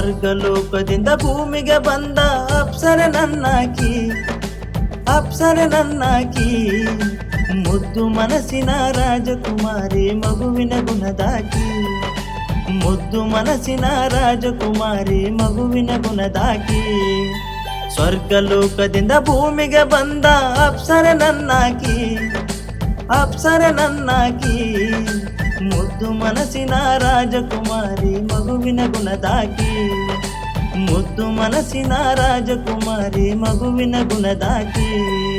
ಸ್ವರ್ಗ ಲೋಕದಿಂದ ಭೂಮಿಗೆ ಬಂದ ಅಪ್ಸರೆ ನನ್ನಾಕಿ ಅಪ್ಸರೆ ನನ್ನಾಕಿ. ಮುದ್ದು ಮನಸ್ಸಿನ ರಾಜಕುಮಾರಿ ಮಗುವಿನ ಗುಣದಾಕಿ. ಮುದ್ದು ಮನಸ್ಸಿನ ರಾಜಕುಮಾರಿ ಮಗುವಿನ ಗುಣದಾಕಿ. ಸ್ವರ್ಗಲೋಕದಿಂದ ಭೂಮಿಗೆ ಬಂದ ಅಪ್ಸರೆ ನನ್ನಾಕಿ ಅಪ್ಸರೆ ನನ್ನಾಕಿ. ಮುದ್ದು ಮನಸ್ಸಿನ ರಾಜಕುಮಾರಿ ಮಗುವಿನ ಗುಣದಾಕಿ. ಮುದ್ದು ಮನಸ್ಸಿನ ರಾಜಕುಮಾರಿ ಮಗುವಿನ ಗುಣದಾಕಿ.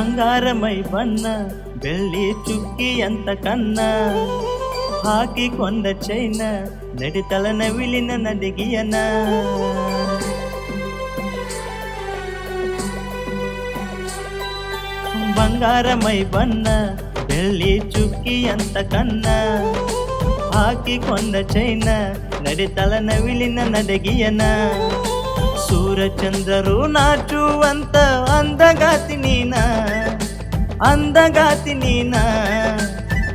ಬಂಗಾರ ಮೈ ಬಣ್ಣ, ಬೆಳ್ಳಿ ಚುಕ್ಕಿ ಅಂತ ಕನ್ನ ಹಾಕಿಕೊಂಡ ಚೈನ ನಡಿತಲ ನವಿಲಿನ ನಡಿಗೆಯನ ಬಂಗಾರ ಮೈ ಬಣ್ಣ, ಬೆಳ್ಳಿ ಚುಕ್ಕಿ ಅಂತ ಕನ್ನ ಹಾಕಿಕೊಂಡ ಚೈನ ನಡಿತಲ ನವಿಲಿನ ನಡಗಿಯನ ಸೂರಚಂದ್ರರು ನಾಚುವಂತ ಅಂದಗಾತಿ ನೀನ ಅಂದಗಾತಿ ನೀನ.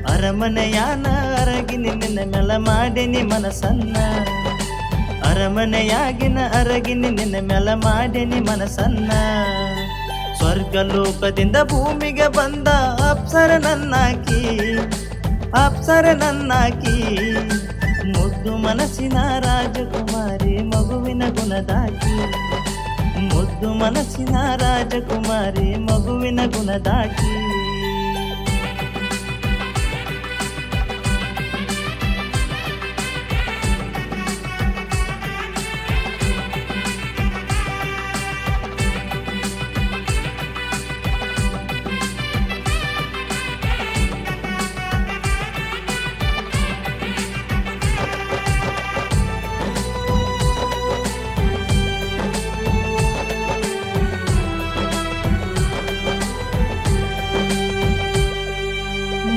ಅರಮನೆಯಾನ ಅರಗಿ ನಿನ್ನ ಮೆಲ ಮಾಡಿನಿ ಮನಸನ್ನ ಅರಮನೆಯಾಗಿನ ಅರಗಿ ನಿನ್ನ ಮೆಲ ಮಾಡಿನಿ ಮನಸನ್ನ ಸ್ವರ್ಗ ಲೋಕದಿಂದ ಭೂಮಿಗೆ ಬಂದ ಅಪ್ಸರ ನನ್ನಾಕಿ ಅಪ್ಸರ ನನ್ನಾಕಿ ಮುದ್ದು ಮನಸ್ಸಿನ ರಾಜಕುಮಾರಿ ಗುಣದಾಕಿ ಮುದ್ದು ಮನಸ್ಸಿನ ರಾಜಕುಮಾರಿ ಮಗುವಿನ ಗುಣದಾಕಿ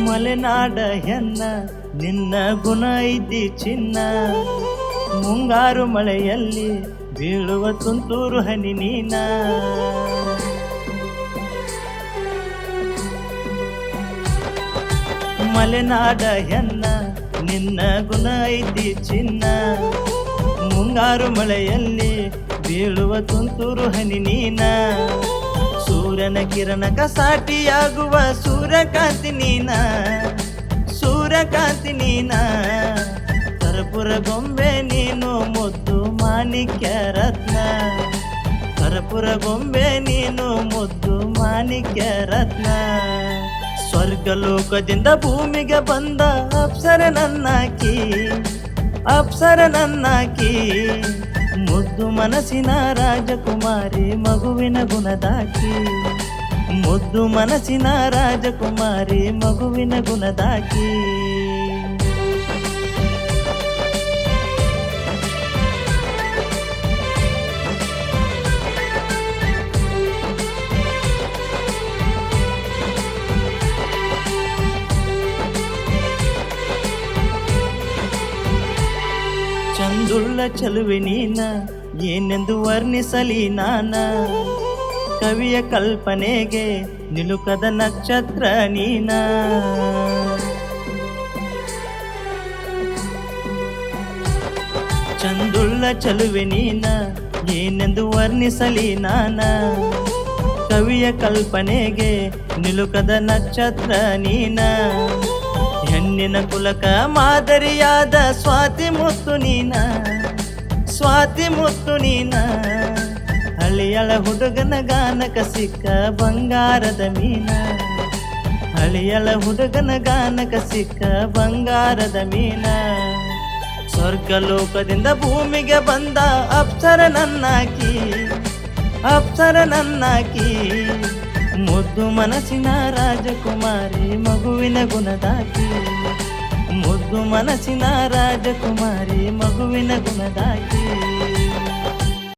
ಮಲೆನಾಡ ಹೆನ್ನ ನಿನ್ನ ಗುಣ ಇದ್ದಿ ಚಿನ್ನ. ಮುಂಗಾರು ಮಳೆಯಲ್ಲಿ ಬೀಳುವ ತುಂತೂರು ಹನಿ ನೀನ. ಮಲೆನಾಡ ಹೆನ್ನ ನಿನ್ನ ಗುಣ ಇದ್ದಿ ಚಿನ್ನ. ಮುಂಗಾರು ಮಳೆಯಲ್ಲಿ ಬೀಳುವ ತುಂತುರು ಹನಿ ನೀನ. ಸೂರ್ಯನ ಕಿರಣಕ ಕಸಾಟಿಯಾಗುವ ಸೂರ್ಯಕಾಂತಿ ನೀನ ಸೂರ್ಯಕಾಂತಿ ನೀನ. ಕರ್ಪುರ ಗೊಂಬೆ ನೀನು ಮುದ್ದು ಮಾಣಿಕ್ಯ ರತ್ನ. ಕರ್ಪುರ ಗೊಂಬೆ ನೀನು ಮುದ್ದು ಮಾಣಿಕ್ಯ ರತ್ನ. ಸ್ವರ್ಗ ಲೋಕದಿಂದ ಭೂಮಿಗೆ ಬಂದ ಅಪ್ಸರ ನನ್ನಾಕಿ ಅಪ್ಸರ ನನ್ನಾಕಿ. ಮುದ್ದು ಮನಸ್ಸಿನ ರಾಜಕುಮಾರಿ ಮಗುವಿನ ಗುಣದಾಕಿ ಮುದ್ದು ಮನಸ್ಸಿನ ರಾಜಕುಮಾರಿ ಮಗುವಿನ ಗುಣದಾಕಿ ಚಂದುಳ್ಳ ಚಲುವೆ ನೀನ, ಏನೆಂದು ವರ್ಣಿಸಲಿ ನಾನ? ಕವಿಯ ಕಲ್ಪನೆಗೆ ನಿಲುಕದ ನಕ್ಷತ್ರ ನೀನ. ಚಂದುಳ್ಳ ಚಲುವೆ ನೀನ, ಏನೆಂದು ವರ್ಣಿಸಲಿ ನಾನ? ಕವಿಯ ಕಲ್ಪನೆಗೆ ನಿಲುಕದ ನಕ್ಷತ್ರ ನೀನ. ಹೆಣ್ಣಿನ ಕುಲಕ ಮಾದರಿಯಾದ ಸ್ವಾತಿ ಮುತ್ತು ನೀನ, ಸ್ವಾತಿ ಮುತ್ತು ನೀನ. ಹಳಿಯಳ ಹುಡುಗನ ಗಾನಕ ಸಿಕ್ಕ ಬಂಗಾರದ ಮೀನ, ಹಳಿಯಳ ಹುಡುಗನ ಗಾನಕ ಸಿಕ್ಕ ಬಂಗಾರದ ಮೀನ. ಸ್ವರ್ಗ ಲೋಕದಿಂದ ಭೂಮಿಗೆ ಬಂದ ಅಪ್ಸರ ನನ್ನಾಕಿ ಅಪ್ಸರ ನನ್ನಾಕಿ ಮುದ್ದು ಮನಸ್ಸಿನ ರಾಜಕುಮಾರಿ ಮಗುವಿನ ಗುಣದಾಕಿ ಮುದ್ದು ಮನಸ್ಸಿನ ರಾಜಕುಮಾರಿ ಮಗುವಿನ ಗುಣದಾಕಿ